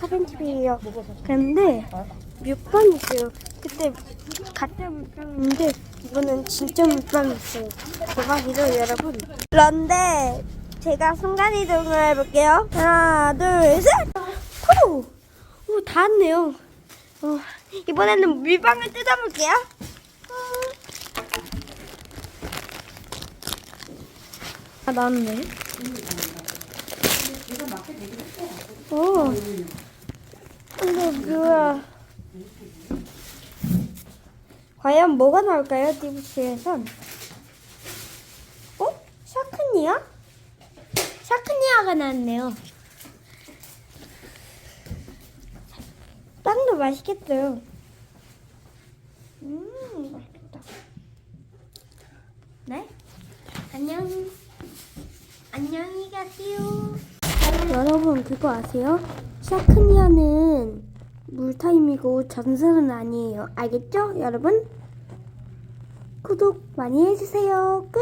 4cm예요. 그런데 물방이었어요. 그때 가짜 물방인데 이거는 진짜 물방이었어요. 대박이죠, 여러분? 그런데 제가 순간 이동을 해볼게요. 하나, 둘, 셋! 호! 오, 다 왔네요. 어, 이번에는 물방을 뜯어볼게요. 아, 나왔네. 오. 뭐야? 과연 뭐가 나올까요, 디부스에선? 어? 샤크니아? 샤크니아가 나왔네요. 빵도 맛있겠어요. 음, 맛있겠다. 네? 안녕. 안녕히 가세요. 여러분 그거 아세요? 샤크니아는 물타임이고 전설은 아니에요. 알겠죠, 여러분? 구독 많이 해주세요. 끝.